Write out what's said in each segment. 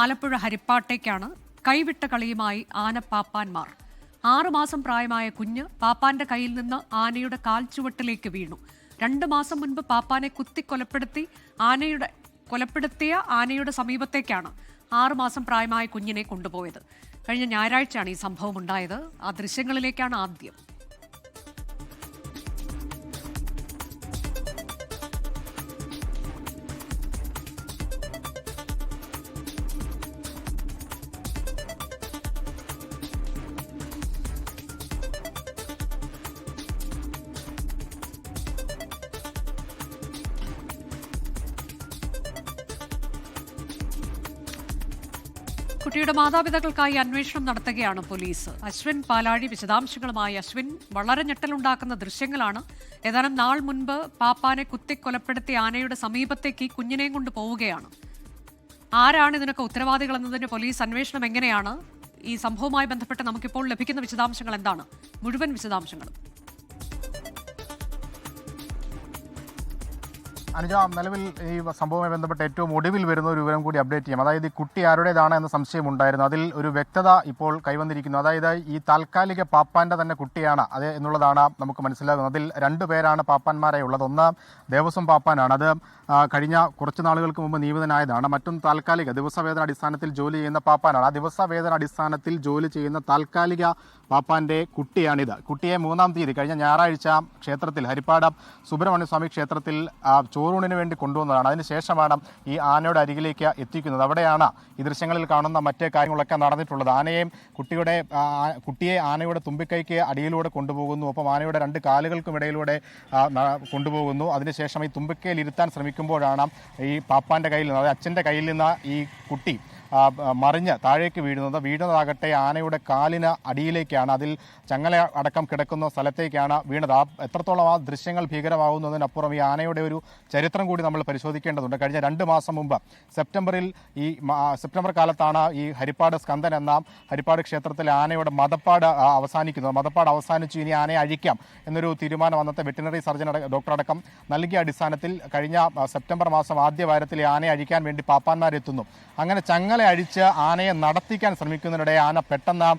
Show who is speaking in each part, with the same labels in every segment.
Speaker 1: ആലപ്പുഴ ഹരിപ്പാട്ടേക്കാണ് കൈവിട്ട കളിയുമായി ആനപ്പാപ്പാന്മാർ ആറുമാസം പ്രായമായ കുഞ്ഞ് പാപ്പാന്റെ കയ്യിൽ നിന്ന് ആനയുടെ കാൽച്ചുവട്ടിലേക്ക് വീണു. രണ്ടു മാസം മുൻപ് പാപ്പാനെ കുത്തി കൊലപ്പെടുത്തി ആനയുടെ കൊലപ്പെടുത്തിയ ആനയുടെ സമീപത്തേക്കാണ് ആറുമാസം പ്രായമായ കുഞ്ഞിനെ കൊണ്ടുപോയത്. കഴിഞ്ഞ ഞായറാഴ്ചയാണ് ഈ സംഭവം ഉണ്ടായത്. ആ ദൃശ്യങ്ങളിലേക്കാണ് ആദ്യം. കുട്ടിയുടെ മാതാപിതാക്കൾക്കായി അന്വേഷണം നടത്തുകയാണ് പോലീസ്. അശ്വിൻ പാലാഴി വിശദാംശങ്ങളുമായി അശ്വിൻ വളരെ ഞെട്ടലുണ്ടാക്കുന്ന ദൃശ്യങ്ങളാണ്. ഏതാനും നാൾ മുൻപ് പാപ്പാനെ കുത്തിക്കൊലപ്പെടുത്തിയ ആനയുടെ സമീപത്തേക്ക് കുഞ്ഞിനെയും കൊണ്ട് പോവുകയാണ്. ആരാണ് ഇതിനൊക്കെ ഉത്തരവാദികൾ എന്നതിന് പോലീസ് അന്വേഷണം എങ്ങനെയാണ്? ഈ സംഭവവുമായി ബന്ധപ്പെട്ട് നമുക്കിപ്പോൾ ലഭിക്കുന്ന വിശദാംശങ്ങൾ എന്താണ്? മുഴുവൻ വിശദാംശങ്ങളും.
Speaker 2: അനുജ നിലവിൽ ഈ സംഭവവുമായി ബന്ധപ്പെട്ട് ഏറ്റവും ഒടുവിൽ വരുന്ന ഒരു വിവരം കൂടി അപ്ഡേറ്റ് ചെയ്യാം. അതായത് ഈ കുട്ടി ആരുടേതാണ് എന്ന സംശയം ഉണ്ടായിരുന്നു. അതിൽ ഒരു വ്യക്തത ഇപ്പോൾ കൈവന്നിരിക്കുന്നു. അതായത് ഈ താൽക്കാലിക പാപ്പാന്റെ തന്നെ കുട്ടിയാണ്. അത് എന്നുള്ളതാണ് നമുക്ക് മനസ്സിലാകുന്നത്. അതിൽ രണ്ടു പേരാണ് പാപ്പാന്മാരായി ഉള്ളത്. ഒന്ന് ദേവസ്വം പാപ്പാനാണ്. അത് കഴിഞ്ഞ കുറച്ച് നാളുകൾക്ക് മുമ്പ് നിയമിതനായതാണ്. മറ്റും താൽക്കാലിക ദിവസവേതന അടിസ്ഥാനത്തിൽ ജോലി ചെയ്യുന്ന പാപ്പാനാണ്. ആ ദിവസവേതന അടിസ്ഥാനത്തിൽ ജോലി ചെയ്യുന്ന താൽക്കാലിക പാപ്പാന്റെ കുട്ടിയാണിത്. കുട്ടിയെ മൂന്നാം തീയതി കഴിഞ്ഞ ഞായറാഴ്ച ക്ഷേത്രത്തിൽ ഹരിപ്പാട് സുബ്രഹ്മണ്യ സ്വാമി ക്ഷേത്രത്തിൽ ആ, ചോറൂണിന് വേണ്ടി കൊണ്ടുവന്നതാണ്. അതിനുശേഷമാണ് ഈ ആനയുടെ അരികിലേക്ക് എത്തിക്കുന്നത്. അവിടെയാണ് ഈ ദൃശ്യങ്ങളിൽ കാണുന്ന മറ്റ് കാര്യങ്ങളൊക്കെ നടന്നിട്ടുള്ളത്. ആനയെയും കുട്ടിയുടെ കുട്ടിയെ ആനയുടെ തുമ്പിക്കൈക്ക് അടിയിലൂടെ കൊണ്ടുപോകുന്നു. ഒപ്പം ആനയുടെ രണ്ട് കാലുകൾക്കും ഇടയിലൂടെ കൊണ്ടുപോകുന്നു. അതിനുശേഷം ഈ തുമ്പിക്കയിൽ ഇരുത്താൻ ശ്രമിക്കുമ്പോഴാണ് ഈ പാപ്പാന്റെ കയ്യിൽ നിന്ന് അതായത് അച്ഛന്റെ കയ്യിൽ നിന്ന് ഈ കുട്ടി മറിഞ്ഞ് താഴേക്ക് വീഴുന്നത്. വീഴുന്നതാകട്ടെ ആനയുടെ കാലിന് അടിയിലേക്കാണ്. അതിൽ ചങ്ങല അടക്കം കിടക്കുന്ന സ്ഥലത്തേക്കാണ് വീണത്. ആ എത്രത്തോളം ആ ദൃശ്യങ്ങൾ ഭീകരമാകുന്നതിനപ്പുറം ഈ ആനയുടെ ഒരു ചരിത്രം കൂടി നമ്മൾ പരിശോധിക്കേണ്ടതുണ്ട്. കഴിഞ്ഞ രണ്ട് മാസം മുമ്പ് സെപ്റ്റംബറിൽ ഈ സെപ്റ്റംബർ കാലത്താണ് ഈ ഹരിപ്പാട് സ്കന്ദൻ എന്ന ഹരിപ്പാട് ക്ഷേത്രത്തിലെ ആനയുടെ മതപ്പാട് അവസാനിക്കുന്നത്. മതപ്പാട് അവസാനിച്ചു. ഇനി ആനയെ അഴിക്കാം എന്നൊരു തീരുമാനം അന്നത്തെ വെറ്റിനറി സർജൻ ഡോക്ടർ അടക്കം നൽകിയ അടിസ്ഥാനത്തിൽ കഴിഞ്ഞ സെപ്റ്റംബർ മാസം ആദ്യ വാരത്തിൽ ആനയെ അഴിക്കാൻ വേണ്ടി പാപ്പാന്മാരെത്തുന്നു. അങ്ങനെ ചങ്ങല അഴിച്ച് ആനയെ നടത്തിക്കാൻ ശ്രമിക്കുന്നതിനിടെ ആന പെട്ടെന്ന്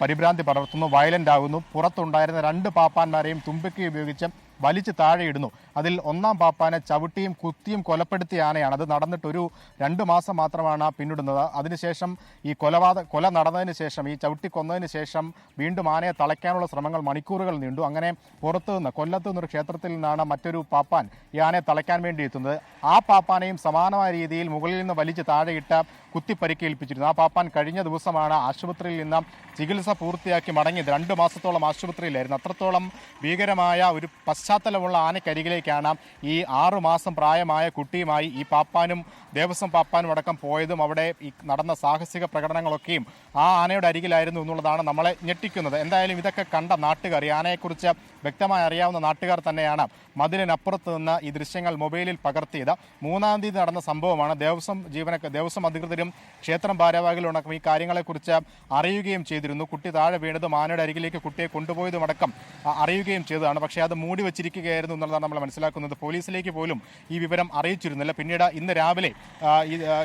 Speaker 2: പരിഭ്രാന്തി പടർത്തുന്നു വയലന്റ് ആകുന്നു. പുറത്തുണ്ടായിരുന്ന രണ്ട് പാപ്പാന്മാരെയും തുമ്പിക്കൈ ഉപയോഗിച്ച് വലിച്ച് താഴെയിടുന്നു അതിൽ ഒന്നാം പാപ്പാനെ ചവിട്ടിയും കുത്തിയും കൊലപ്പെടുത്തിയ ആനയാണ്. അത് നടന്നിട്ടൊരു രണ്ട് മാസം മാത്രമാണ് പിന്നിടുന്നത്. അതിനുശേഷം ഈ കൊലപാത കൊല നടന്നതിന് ശേഷം ഈ ചവിട്ടി കൊന്നതിന് ശേഷം വീണ്ടും ആനയെ തളയ്ക്കാനുള്ള ശ്രമങ്ങൾ മണിക്കൂറുകൾ നീണ്ടു. അങ്ങനെ പുറത്തു നിന്ന് കൊല്ലത്ത് നിന്നൊരു ക്ഷേത്രത്തിൽ നിന്നാണ് മറ്റൊരു പാപ്പാൻ ഈ ആനയെ തളയ്ക്കാൻ വേണ്ടി എത്തുന്നത്. ആ പാപ്പാനെയും സമാനമായ രീതിയിൽ മുകളിൽ നിന്ന് വലിച്ച് താഴെയിട്ട് കുത്തി പരിക്കേൽപ്പിച്ചിരുന്നു ആ പാപ്പാൻ കഴിഞ്ഞ ദിവസമാണ് ആശുപത്രിയിൽ നിന്ന് ചികിത്സ പൂർത്തിയാക്കി മടങ്ങിയത്. രണ്ട് മാസത്തോളം ആശുപത്രിയിലായിരുന്നു. അത്രത്തോളം ഭീകരമായ ഒരു പശ്ചാത്തലമുള്ള ആനക്കരികിലേക്കാണ് ഈ ആറുമാസം പ്രായമായ കുട്ടിയുമായി ഈ പാപ്പാനും ദേവസ്വം പാപ്പാനും അടക്കം പോയതും. അവിടെ ഈ നടന്ന സാഹസിക പ്രകടനങ്ങളൊക്കെയും ആ ആനയുടെ അരികിലായിരുന്നു എന്നുള്ളതാണ് നമ്മളെ ഞെട്ടിക്കുന്നത്. എന്തായാലും ഇതൊക്കെ കണ്ട നാട്ടുകാർ ഈ ആനയെക്കുറിച്ച് വ്യക്തമായി അറിയാവുന്ന നാട്ടുകാർ തന്നെയാണ് മതിലിനപ്പുറത്ത് നിന്ന് ഈ ദൃശ്യങ്ങൾ മൊബൈലിൽ പകർത്തിയത്. മൂന്നാം തീയതി നടന്ന സംഭവമാണ്. ദേവസ്വം ജീവനക്കാർ ദേവസ്വം അധികൃതരും ക്ഷേത്രം ഭാരവാഹികളുമടക്കം ഈ കാര്യങ്ങളെക്കുറിച്ച് അറിയുകയും ചെയ്തിരുന്നു. കുട്ടി താഴെ വീണതും ആനയുടെ അരികിലേക്ക് കുട്ടിയെ കൊണ്ടുപോയതുമടക്കം അറിയുകയും ചെയ്തതാണ്. പക്ഷേ അത് മൂടി വച്ചിരിക്കുകയായിരുന്നു എന്നുള്ളതാണ് നമ്മൾ മനസ്സിലാക്കുന്നത്. പോലീസിലേക്ക് പോലും ഈ വിവരം അറിയിച്ചിരുന്നില്ല. പിന്നീട് ഇന്ന് രാവിലെ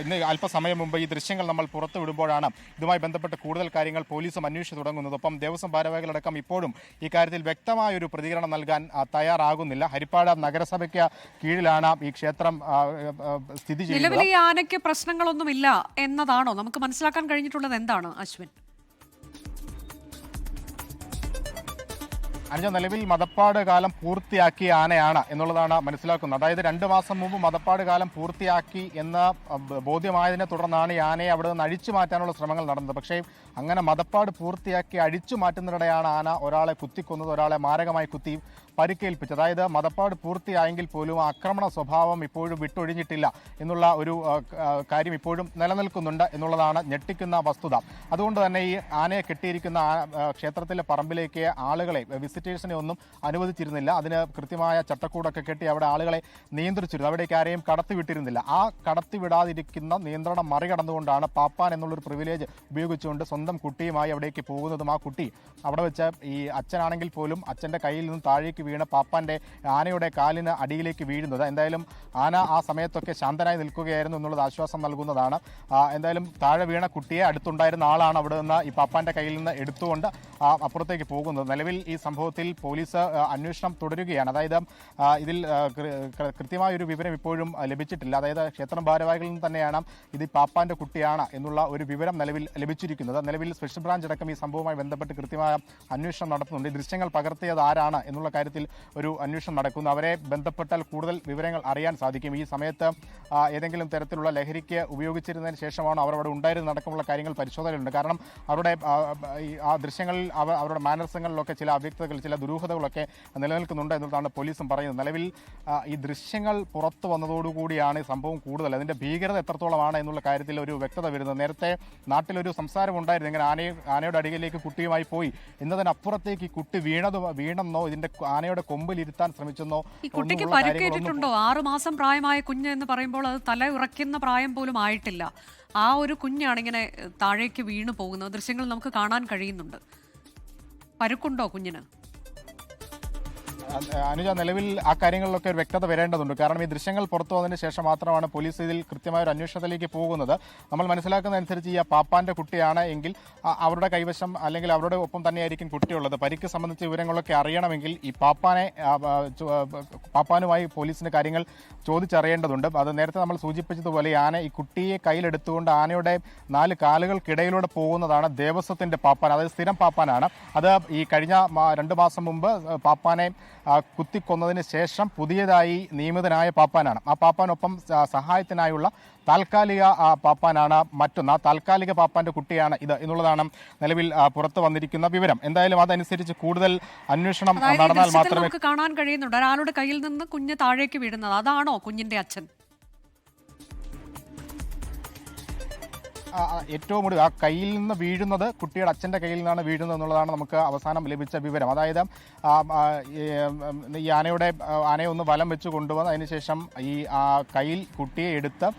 Speaker 2: ഇന്ന് അല്പസമയം മുമ്പ് ഈ ദൃശ്യങ്ങൾ നമ്മൾ പുറത്തു വിടുമ്പോഴാണ് ഇതുമായി ബന്ധപ്പെട്ട് കൂടുതൽ കാര്യങ്ങൾ പോലീസും അന്വേഷിച്ചു തുടങ്ങുന്നത്. ഒപ്പം ദേവസ്വം ഭാരവാഹികളടക്കം ഇപ്പോഴും ഈ കാര്യത്തിൽ വ്യക്തമായ ഒരു പ്രതികരണം നൽകാൻ തയ്യാറാകുന്നില്ല. ഹരിപ്പാട് നഗരസഭയ്ക്ക് കീഴിലാണ് ഈ ക്ഷേത്രം സ്ഥിതി ചെയ്യുന്നത്.
Speaker 1: ഈ ആനയ്ക്ക് പ്രശ്നങ്ങളൊന്നുമില്ല. എന്നതാണോ? നമുക്ക് മനസ്സിലാക്കാൻ കഴിഞ്ഞിട്ടുള്ളത് എന്താണ് അശ്വിൻ?
Speaker 2: അനുജ നിലവിൽ മതപ്പാട് കാലം പൂർത്തിയാക്കിയ ആനയാണ് എന്നുള്ളതാണ് മനസ്സിലാക്കുന്നത്. അതായത് രണ്ട് മാസം മുമ്പ് മതപ്പാട് കാലം പൂർത്തിയാക്കി എന്ന ബോധ്യമായതിനെ തുടർന്നാണ് ഈ ആനയെ അവിടെ നിന്ന് അഴിച്ചു മാറ്റാനുള്ള ശ്രമങ്ങൾ നടന്നത്. പക്ഷേ അങ്ങനെ മതപ്പാട് പൂർത്തിയാക്കി അഴിച്ചു മാറ്റുന്നതിനിടെയാണ് ആന ഒരാളെ കുത്തിക്കൊന്നത് ഒരാളെ മാരകമായി കുത്തി പരിക്കേൽപ്പിച്ചത്. അതായത് മതപ്പാട് പൂർത്തിയായെങ്കിൽ പോലും ആക്രമണ സ്വഭാവം ഇപ്പോഴും വിട്ടൊഴിഞ്ഞിട്ടില്ല എന്നുള്ള ഒരു കാര്യം ഇപ്പോഴും നിലനിൽക്കുന്നുണ്ട് എന്നുള്ളതാണ് ഞെട്ടിക്കുന്ന വസ്തുത. അതുകൊണ്ട് തന്നെ ഈ ആനയെ കെട്ടിയിരിക്കുന്ന ക്ഷേത്രത്തിലെ പറമ്പിലേക്ക് ആളുകളെ വിസിറ്റ് വിസിറ്റേഴ്സിനെ ഒന്നും അനുവദിച്ചിരുന്നില്ല. അതിന് കൃത്യമായ ചട്ടക്കൂടൊക്കെ കെട്ടി അവിടെ ആളുകളെ നിയന്ത്രിച്ചിരുന്നു. അവിടേക്ക് ആരെയും കടത്തിവിട്ടിരുന്നില്ല. ആ കടത്തിവിടാതിരിക്കുന്ന നിയന്ത്രണം മറികടന്നുകൊണ്ടാണ് പാപ്പാൻ എന്നുള്ളൊരു പ്രിവിലേജ് ഉപയോഗിച്ചുകൊണ്ട് സ്വന്തം കുട്ടിയുമായി അവിടേക്ക് പോകുന്നതും ആ കുട്ടി അവിടെ വെച്ച് ഈ അച്ഛനാണെങ്കിൽ പോലും അച്ഛന്റെ കയ്യിൽ നിന്ന് താഴേക്ക് വീണ് പാപ്പാന്റെ ആനയുടെ കാലിന് അടിയിലേക്ക് വീഴുന്നത്. എന്തായാലും ആന ആ സമയത്തൊക്കെ ശാന്തനായി നിൽക്കുകയായിരുന്നു എന്നുള്ളത് ആശ്വാസം നൽകുന്നതാണ്. എന്തായാലും താഴെ വീണ കുട്ടിയെ അടുത്തുണ്ടായിരുന്ന ആളാണ് അവിടെ നിന്ന് ഈ പാപ്പാന്റെ കയ്യിൽ നിന്ന് എടുത്തുകൊണ്ട് അപ്പുറത്തേക്ക് പോകുന്നത്. നിലവിൽ ഈ സംഭവത്തിൽ പോലീസ് അന്വേഷണം തുടരുകയാണ്. അതായത് ഇതിൽ കൃത്യമായ ഒരു വിവരം ഇപ്പോഴും ലഭിച്ചിട്ടില്ല. അതായത് ക്ഷേത്രം ഭാരവാഹികളിൽ നിന്ന് തന്നെയാണ് ഇത് പാപ്പാന്റെ കുട്ടിയാണ് എന്നുള്ള ഒരു വിവരം നിലവിൽ ലഭിച്ചിരിക്കുന്നത്. നിലവിൽ സ്പെഷ്യൽ ബ്രാഞ്ച് അടക്കം ഈ സംഭവവുമായി ബന്ധപ്പെട്ട് കൃത്യമായ അന്വേഷണം നടത്തുന്നുണ്ട്. ദൃശ്യങ്ങൾ പകർത്തിയത് ആരാണ് എന്നുള്ള കാര്യത്തിൽ ഒരു അന്വേഷണം നടക്കുന്നു. അവരെ ബന്ധപ്പെട്ടാൽ കൂടുതൽ വിവരങ്ങൾ അറിയാൻ സാധിക്കും. ഈ സമയത്ത് ഏതെങ്കിലും തരത്തിലുള്ള ലഹരിക്ക് ഉപയോഗിച്ചിരുന്നതിന് ശേഷമാണ് അവർ അവിടെ ഉണ്ടായിരുന്ന അടക്കമുള്ള കാര്യങ്ങൾ പരിശോധനയിലുണ്ട്. കാരണം അവരുടെ ആ, ദൃശ്യങ്ങളിൽ അവ അവരുടെ മാനസങ്ങളിലൊക്കെ ചില അവ്യക്തതകൾ ചില ദുരൂഹതകളൊക്കെ നിലനിൽക്കുന്നുണ്ട് എന്നുള്ളതാണ് പോലീസും പറയുന്നത്. നിലവിൽ ഈ ദൃശ്യങ്ങൾ പുറത്തു വന്നതോടുകൂടിയാണ് ഈ സംഭവം കൂടുതൽ. അതിന്റെ ഭീകരത എത്രത്തോളമാണ് എന്നുള്ള കാര്യത്തിൽ ഒരു വ്യക്തത വരുന്നത്. നേരത്തെ നാട്ടിലൊരു സംസാരം ഉണ്ടായിരുന്നു. ഇങ്ങനെ ആനയെ ആനയുടെ അടിയിലേക്ക് കുട്ടിയുമായി പോയി. എന്നതിനപ്പുറത്തേക്ക് ഈ കുട്ടി വീണത് വീണെന്നോ ഇതിന്റെ ആനയുടെ കൊമ്പിൽ ഇരുത്താൻ ശ്രമിച്ചെന്നോ
Speaker 1: കുട്ടിക്ക് പരിക്കേറ്റിട്ടുണ്ടോ? ആറു മാസം പ്രായമായ കുഞ്ഞ് എന്ന് പറയുമ്പോൾ അത് തല ഉറയ്ക്കുന്ന പ്രായം പോലും ആയിട്ടില്ല. ആ ഒരു കുഞ്ഞാണ് ഇങ്ങനെ താഴേക്ക് വീണു പോകുന്നത്. ദൃശ്യങ്ങൾ നമുക്ക് കാണാൻ കഴിയുന്നുണ്ട്. പരുക്കുണ്ടോ കുഞ്ഞിന്?
Speaker 2: അനുജ നിലവിൽ ആ കാര്യങ്ങളിലൊക്കെ ഒരു വ്യക്തത വരേണ്ടതുണ്ട്. കാരണം ഈ ദൃശ്യങ്ങൾ പുറത്തു വന്നതിന് ശേഷം മാത്രമാണ് പോലീസ് ഇതിൽ കൃത്യമായ ഒരു അന്വേഷണത്തിലേക്ക് പോകുന്നത്. നമ്മൾ മനസ്സിലാക്കുന്നതനുസരിച്ച് ഈ പാപ്പാന്റെ കുട്ടിയാണ് എങ്കിൽ അവരുടെ കൈവശം അല്ലെങ്കിൽ അവരുടെ ഒപ്പം തന്നെയായിരിക്കും കുട്ടിയുള്ളത്. പരിക്ക് സംബന്ധിച്ച വിവരങ്ങളൊക്കെ അറിയണമെങ്കിൽ ഈ പാപ്പാനെ പാപ്പാനുമായി പോലീസിന് കാര്യങ്ങൾ ചോദിച്ചറിയേണ്ടതുണ്ട്. അത് നേരത്തെ നമ്മൾ സൂചിപ്പിച്ചതുപോലെ ആന ഈ കുട്ടിയെ കയ്യിലെടുത്തുകൊണ്ട് ആനയുടെ നാല് കാലുകൾക്കിടയിലൂടെ പോകുന്നതാണ് ദേവസ്വത്തിന്റെ പാപ്പാൻ അതായത് സ്ഥിരം പാപ്പാനാണ്. അത് ഈ കഴിഞ്ഞ രണ്ട് മാസം മുമ്പ് പാപ്പാനെ കുത്തിക്കൊന്നതിന് ശേഷം പുതിയതായി നിയമിതനായ പാപ്പാനാണ്. ആ പാപ്പാനൊപ്പം സഹായത്തിനായുള്ള താൽക്കാലിക പാപ്പാനാണ് മറ്റൊന്ന്. ആ താൽക്കാലിക പാപ്പാന്റെ കുട്ടിയാണ് ഇത് എന്നുള്ളതാണ് നിലവിൽ പുറത്തു വന്നിരിക്കുന്ന വിവരം. എന്തായാലും അതനുസരിച്ച് കൂടുതൽ അന്വേഷണം നടന്നാൽ മാത്രമേ
Speaker 1: കാണാൻ കഴിയുന്നുണ്ട്. ഒരാളുടെ കയ്യിൽ നിന്ന് കുഞ്ഞ് താഴേക്ക് വീഴുന്നത്. അതാണോ കുഞ്ഞിന്റെ അച്ഛൻ?
Speaker 2: ഏറ്റവും കൂടുതൽ ആ കയ്യിൽ നിന്ന് വീഴുന്നത് കുട്ടിയുടെ അച്ഛന്റെ കയ്യിൽ നിന്നാണ് വീഴുന്നത് എന്നുള്ളതാണ് നമുക്ക് അവസാനം ലഭിച്ച വിവരം. അതായത് ഈ, ആനയുടെ ആനയെ ഒന്ന് വലം വെച്ച് കൊണ്ടുവന്ന് അതിനുശേഷം ഈ ആ കയ്യിൽ കുട്ടിയെ എടുത്ത്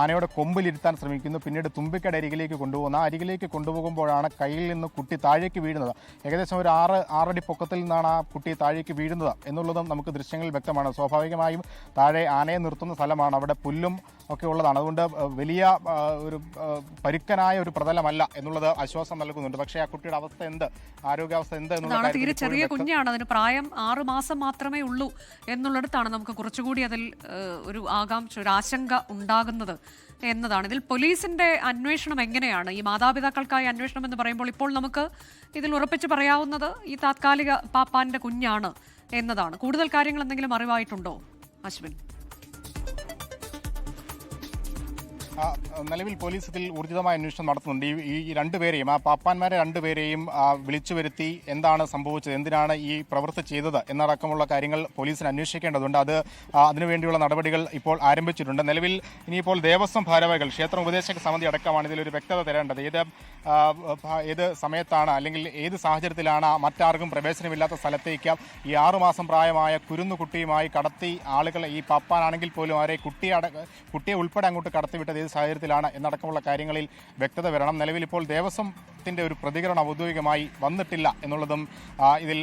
Speaker 2: ആനയുടെ കൊമ്പിലിരുത്താൻ ശ്രമിക്കുന്നു. പിന്നീട് തുമ്പിക്കട അരികിലേക്ക് കൊണ്ടുപോകുന്നു. ആ അരികിലേക്ക് കൊണ്ടുപോകുമ്പോഴാണ് കയ്യിൽ നിന്ന് കുട്ടി താഴേക്ക് വീഴുന്നത്. ഏകദേശം ഒരു ആറ് ആറടി പൊക്കത്തിൽ നിന്നാണ് ആ കുട്ടി താഴേക്ക് വീഴുന്നത് എന്നുള്ളതും നമുക്ക് ദൃശ്യങ്ങളിൽ വ്യക്തമാണ്. സ്വാഭാവികമായും താഴെ ആനയെ നിർത്തുന്ന സ്ഥലമാണ്. അവിടെ പുല്ലും ഒക്കെ ഉള്ളതാണ്. അതുകൊണ്ട് വലിയ ഒരു പരുക്കനായ ഒരു പ്രതലമല്ല എന്നുള്ളത് ആശ്വാസം നൽകുന്നുണ്ട്. പക്ഷേ ആ കുട്ടിയുടെ അവസ്ഥ എന്ത്? ആരോഗ്യാവസ്ഥ എന്ത് എന്നുള്ള
Speaker 1: അതാണ് തീരെ ചെറിയ കുഞ്ഞാണ്. അതിന് പ്രായം ആറ് മാസം മാത്രമേ ഉള്ളൂ എന്നുള്ളിടത്താണ് നമുക്ക് കുറച്ചുകൂടി അതിൽ ഒരു ആകാംക്ഷ ഒരു ആശങ്ക ഉണ്ടാകുന്നത്. എന്നതാണ്. ഇതിൽ പോലീസിന്റെ അന്വേഷണം എങ്ങനെയാണ്? ഈ മാതാപിതാക്കൾക്കായി അന്വേഷണം എന്ന് പറയുമ്പോൾ ഇപ്പോൾ നമുക്ക് ഇതിൽ ഉറപ്പിച്ച് പറയാവുന്നത് ഈ താത്കാലിക പാപ്പാന്റെ കുഞ്ഞാണ് എന്നതാണ്. കൂടുതൽ കാര്യങ്ങൾ എന്തെങ്കിലും അറിവായിട്ടുണ്ടോ അശ്വിൻ?
Speaker 2: നിലവിൽ പോലീസ് ഇതിൽ ഊർജിതമായ അന്വേഷണം നടത്തുന്നുണ്ട്. ഈ രണ്ടുപേരെയും ആ പാപ്പാന്മാരെ രണ്ടുപേരെയും വിളിച്ചു വരുത്തി എന്താണ് സംഭവിച്ചത് എന്തിനാണ് ഈ പ്രവൃത്തി ചെയ്തത് എന്നടക്കമുള്ള കാര്യങ്ങൾ പോലീസിന് അന്വേഷിക്കേണ്ടതുണ്ട്. അത് അതിനുവേണ്ടിയുള്ള നടപടികൾ ഇപ്പോൾ ആരംഭിച്ചിട്ടുണ്ട്. നിലവിൽ ഇനിയിപ്പോൾ ദേവസ്വം ഭാരവാഹികൾ ക്ഷേത്ര ഉപദേശക സമിതി അടക്കമാണ് ഇതിലൊരു വ്യക്തത തരേണ്ടത്. ഏത് ഏത് സമയത്താണ് അല്ലെങ്കിൽ ഏത് സാഹചര്യത്തിലാണ് മറ്റാർക്കും പ്രവേശനമില്ലാത്ത സ്ഥലത്തേക്ക് ഈ ആറുമാസം പ്രായമായ കുരുന്നു കുട്ടിയുമായി കടത്തി ആളുകൾ ഈ പാപ്പാനാണെങ്കിൽ പോലും അവരെ കുട്ടിയെ കുട്ടിയെ ഉൾപ്പെടെ അങ്ങോട്ട് കടത്തിവിട്ടത് ഏത് സാഹചര്യത്തിലാണ് എന്നടക്കമുള്ള കാര്യങ്ങളിൽ വ്യക്തത വരണം. നിലവിൽ ഇപ്പോൾ ദേവസ്വത്തിന്റെ ഒരു പ്രതികരണം ഔദ്യോഗികമായി വന്നിട്ടില്ല എന്നുള്ളതും ഇതിൽ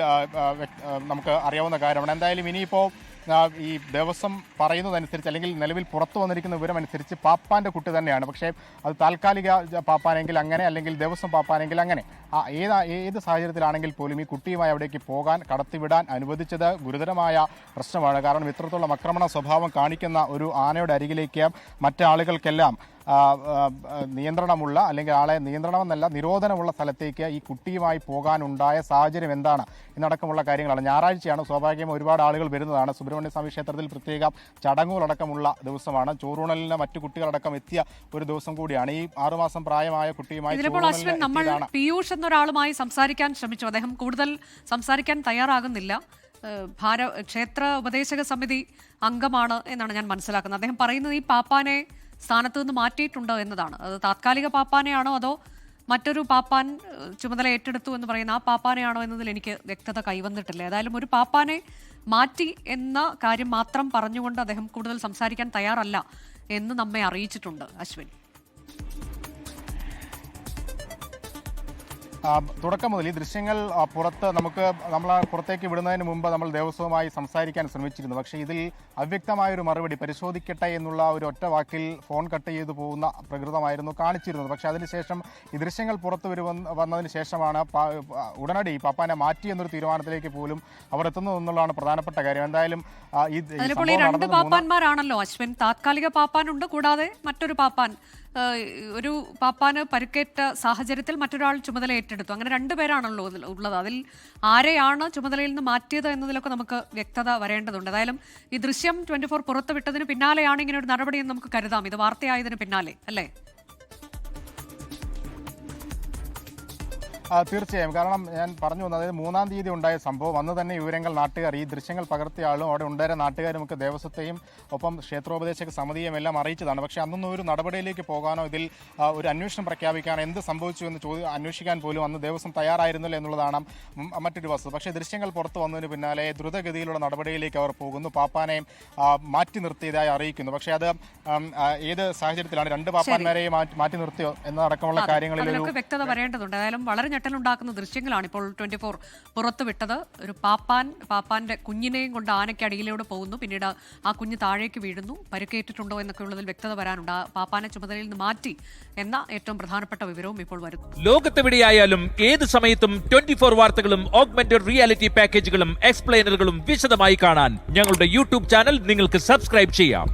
Speaker 2: നമുക്ക് അറിയാവുന്ന കാര്യമാണ്. എന്തായാലും ഇനിയിപ്പോൾ ഈ ദേവസ്വം പറയുന്നതനുസരിച്ച് അല്ലെങ്കിൽ നിലവിൽ പുറത്തു വന്നിരിക്കുന്ന വിവരം അനുസരിച്ച് പാപ്പാന്റെ കുട്ടി തന്നെയാണ്. പക്ഷേ അത് താൽക്കാലിക പാപ്പാനെങ്കിൽ അങ്ങനെ അല്ലെങ്കിൽ ദിവസം പാപ്പാനെങ്കിൽ അങ്ങനെ. ആ ഏത് ഏത് സാഹചര്യത്തിലാണെങ്കിൽ പോലും ഈ കുട്ടിയുമായി അവിടേക്ക് പോകാൻ കടത്തിവിടാൻ അനുവദിച്ചത് ഗുരുതരമായ പ്രശ്നമാണ്. കാരണം ഇത്രത്തോളം അക്രമണ സ്വഭാവം കാണിക്കുന്ന ഒരു ആനയുടെ അരികിലേക്ക് മറ്റാളുകൾക്കെല്ലാം നിയന്ത്രണമുള്ള അല്ലെങ്കിൽ ആളെ നിയന്ത്രണമെന്നല്ല നിരോധനമുള്ള സ്ഥലത്തേക്ക് ഈ കുട്ടിയുമായി പോകാനുണ്ടായ സാഹചര്യം എന്താണ് എന്നടക്കമുള്ള കാര്യങ്ങളാണ്. ഞായറാഴ്ചയാണ് സ്വാഭാവികമായും ഒരുപാട് ആളുകൾ വരുന്നതാണ്. സുബ്രഹ്മണ്യ സ്വാമി ക്ഷേത്രത്തിൽ പ്രത്യേക ചടങ്ങുകളടക്കമുള്ള ദിവസമാണ്. ചോറൂണലിന് മറ്റു കുട്ടികളടക്കം എത്തിയ ഒരു ദിവസം കൂടിയാണ്. ഈ ആറുമാസം പ്രായമായ കുട്ടിയുമായി
Speaker 1: നമ്മൾ പീയൂഷ് എന്നൊരാളുമായി സംസാരിക്കാൻ ശ്രമിച്ചു. അദ്ദേഹം കൂടുതൽ സംസാരിക്കാൻ തയ്യാറാകുന്നില്ല. ഭാര ക്ഷേത്ര ഉപദേശക സമിതി അംഗമാണ് എന്നാണ് ഞാൻ മനസ്സിലാക്കുന്നത്. അദ്ദേഹം പറയുന്നത് ഈ പാപ്പാനെ സ്ഥാനത്ത് നിന്ന് മാറ്റിയിട്ടുണ്ടോ എന്നതാണ്. അത് താത്കാലിക പാപ്പാനെയാണോ അതോ മറ്റൊരു പാപ്പാൻ ചുമതല ഏറ്റെടുത്തു എന്ന് പറയുന്ന ആ പാപ്പാനെയാണോ എന്നതിൽ എനിക്ക് വ്യക്തത കൈവന്നിട്ടില്ല. ഏതായാലും ഒരു പാപ്പാനെ മാറ്റി എന്ന കാര്യം മാത്രം പറഞ്ഞുകൊണ്ട് അദ്ദേഹം കൂടുതൽ സംസാരിക്കാൻ തയ്യാറല്ല എന്ന് നമ്മെ അറിയിച്ചിട്ടുണ്ട് അശ്വിൻ.
Speaker 2: തുടക്കം മുതൽ ഈ ദൃശ്യങ്ങൾ പുറത്ത് നമുക്ക് നമ്മൾ പുറത്തേക്ക് വിടുന്നതിന് മുമ്പ് നമ്മൾ ദേവസ്വവുമായി സംസാരിക്കാൻ ശ്രമിച്ചിരുന്നു. പക്ഷേ ഇതിൽ അവ്യക്തമായ ഒരു മറുപടി പരിശോധിക്കട്ടെ എന്നുള്ള ഒരു ഒറ്റ വാക്കിൽ ഫോൺ കട്ട് ചെയ്തു പോകുന്ന പ്രകൃതമായിരുന്നു കാണിച്ചിരുന്നത്. പക്ഷേ അതിനുശേഷം ഈ ദൃശ്യങ്ങൾ പുറത്തു വരുവന്ന് വന്നതിന് ശേഷമാണ് ഉടനടി പാപ്പാനെ മാറ്റി എന്നൊരു തീരുമാനത്തിലേക്ക് പോലും അവർ എത്തുന്നു എന്നുള്ളതാണ് പ്രധാനപ്പെട്ട കാര്യം. എന്തായാലും ഈ
Speaker 1: രണ്ട് പാപ്പാന്മാരാണല്ലോ അശ്വിൻ. താത്കാലിക പാപ്പാനുണ്ട് കൂടാതെ മറ്റൊരു പാപ്പാൻ. ഒരു പാപ്പാന് പരുക്കേറ്റ സാഹചര്യത്തിൽ മറ്റൊരാൾ ചുമതല ഏറ്റെടുത്തു അങ്ങനെ രണ്ടുപേരാണല്ലോ ഉള്ളത്. അതിൽ ആരെയാണ് ചുമതലയിൽ നിന്ന് മാറ്റിയത് എന്നതിലൊക്കെ നമുക്ക് വ്യക്തത വരേണ്ടതുണ്ട്. ഏതായാലും ഈ ദൃശ്യം ട്വന്റി ഫോർ പുറത്തുവിട്ടതിന് പിന്നാലെയാണ് ഇങ്ങനെ ഒരു നടപടി എന്ന് നമുക്ക് കരുതാം. ഇത് വാർത്തയായതിന് പിന്നാലെ അല്ലേ?
Speaker 2: തീർച്ചയായും. കാരണം ഞാൻ പറഞ്ഞു വന്നത് അതായത് മൂന്നാം തീയതി ഉണ്ടായ സംഭവം. അന്ന് തന്നെ വിവരങ്ങൾ നാട്ടുകാർ ഈ ദൃശ്യങ്ങൾ പകർത്തിയ ആളും അവിടെ ഉണ്ടായ നാട്ടുകാരും ഒക്കെ ദേവസ്വത്തെയും ഒപ്പം ക്ഷേത്രോപദേശക സമിതിയും എല്ലാം അറിയിച്ചതാണ്. പക്ഷേ അന്നൊന്നും ഒരു നടപടിയിലേക്ക് പോകാനോ ഇതിൽ ഒരു അന്വേഷണം പ്രഖ്യാപിക്കാനോ എന്ത് സംഭവിച്ചു എന്ന് ചോദ്യം അന്വേഷിക്കാൻ പോലും അന്ന് ദേവസ്വം തയ്യാറായിരുന്നില്ല എന്നുള്ളതാണ് മറ്റൊരു വസ്തു. പക്ഷേ ദൃശ്യങ്ങൾ പുറത്തു വന്നതിന് പിന്നാലെ ദ്രുതഗതിയിലുള്ള നടപടിയിലേക്ക് അവർ പോകുന്നു. പാപ്പാനെയും മാറ്റി നിർത്തിയതായി അറിയിക്കുന്നു. പക്ഷേ അത് ഏത് സാഹചര്യത്തിലാണ് രണ്ട് പാപ്പാന്മാരെയും മാറ്റി മാറ്റി നിർത്തിയോ എന്നതടക്കമുള്ള കാര്യങ്ങളിൽ
Speaker 1: വ്യക്തത വരേണ്ടതുണ്ട് വളരെ ഞെട്ടലുണ്ടാക്കുന്ന ദൃശ്യങ്ങളാണ് ഇപ്പോൾ ട്വന്റി ഫോർ പുറത്തുവിട്ടത്. ഒരു പാപ്പാൻ പാപ്പാന്റെ കുഞ്ഞിനെയും കൊണ്ട് ആനയ്ക്ക് അടിയിലൂടെ പോകുന്നു. പിന്നീട് ആ കുഞ്ഞ് താഴേക്ക് വീഴുന്നു. പരിക്കേറ്റിട്ടുണ്ടോ എന്നൊക്കെ ഉള്ളതിൽ വ്യക്തത വരാനുണ്ട്. ആ പാപ്പാനെ ചുമതലയിൽ നിന്ന് മാറ്റി എന്ന ഏറ്റവും പ്രധാനപ്പെട്ട വിവരവും ഇപ്പോൾ വരുന്നു.
Speaker 3: ലോകത്തെവിടെയായാലും ഏത് സമയത്തും ട്വന്റി ഫോർ വാർത്തകളും ഓഗ്മെന്റഡ് റിയാലിറ്റി പാക്കേജുകളും എക്സ്പ്ലെയിനറുകളും വിശദമായി കാണാൻ ഞങ്ങളുടെ യൂട്യൂബ് ചാനൽ നിങ്ങൾക്ക് സബ്സ്ക്രൈബ് ചെയ്യാം.